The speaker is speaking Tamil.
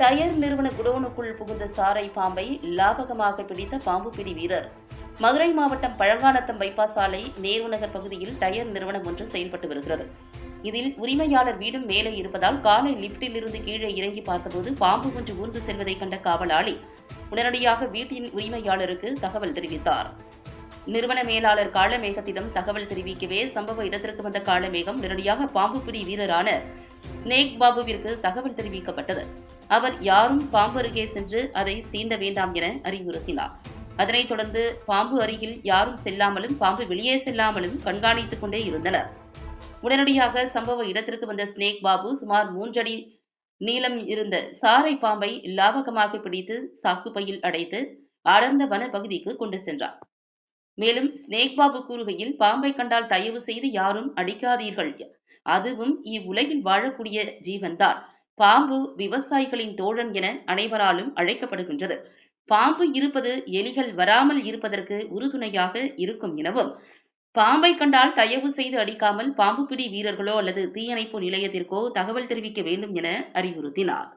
டயர் நிறுவன குடோனுக்குள் புகுந்த சாரை பாம்பை லாபகமாக பிடித்த பாம்பு பிடி வீரர். மதுரை மாவட்டம் பழங்கானத்தம் பைபாஸ் சாலை நேருநகர் பகுதியில் டயர் நிறுவனம் ஒன்று செயல்பட்டு வருகிறது. இதில் உரிமையாளர் வீடும் மேலே இருப்பதால் காலை லிப்டில் இருந்து கீழே இறங்கி பார்த்தபோது பாம்பு ஒன்று ஊர்ந்து செல்வதை கண்ட காவலாளி உடனடியாக வீட்டின் உரிமையாளருக்கு தகவல் தெரிவித்தார். நிறுவன மேலாளர் காளமேகத்திடம் தகவல் தெரிவிக்கவே சம்பவ இடத்திற்கு வந்த காளமேகம் உடனடியாக பாம்பு பிடி வீரரான ஸ்னேக் பாபுவிற்கு தகவல் தெரிவிக்கப்பட்டது. அவர் யாரும் பாம்பு அருகே சென்று அதை சீண்ட வேண்டாம் என அறிவுறுத்தினார். அதனைத் தொடர்ந்து பாம்பு அருகில் யாரும் செல்லாமலும் பாம்பு வெளியே செல்லாமலும் கண்காணித்துக் கொண்டே இருந்தனர். உடனடியாக சம்பவ இடத்திற்கு வந்த ஸ்னேக் பாபு சுமார் மூன்றடி நீளம் இருந்த சாரை பாம்பை லாபகமாக பிடித்து சாக்குப்பையில் அடைத்து அடர்ந்த வன பகுதிக்கு கொண்டு சென்றார். மேலும் ஸ்னேக் பாபு கூறுகையில் பாம்பை கண்டால் தயவு செய்து யாரும் அடிக்காதீர்கள். அதுவும் இவ்வுலகில் வாழக்கூடிய ஜீவன்தான். பாம்பு விவசாயிகளின் தோழன் என அனைவராலும் அழைக்கப்படுகின்றது. பாம்பு இருப்பது எலிகள் வராமல் இருப்பதற்கு உறுதுணையாக இருக்கும் எனவும் பாம்பை கண்டால் தயவு செய்து அடிக்காமல் பாம்பு பிடி வீரர்களோ அல்லது தீயணைப்பு நிலையத்திற்கோ தகவல் தெரிவிக்க வேண்டும் என அறிவுறுத்தினார்.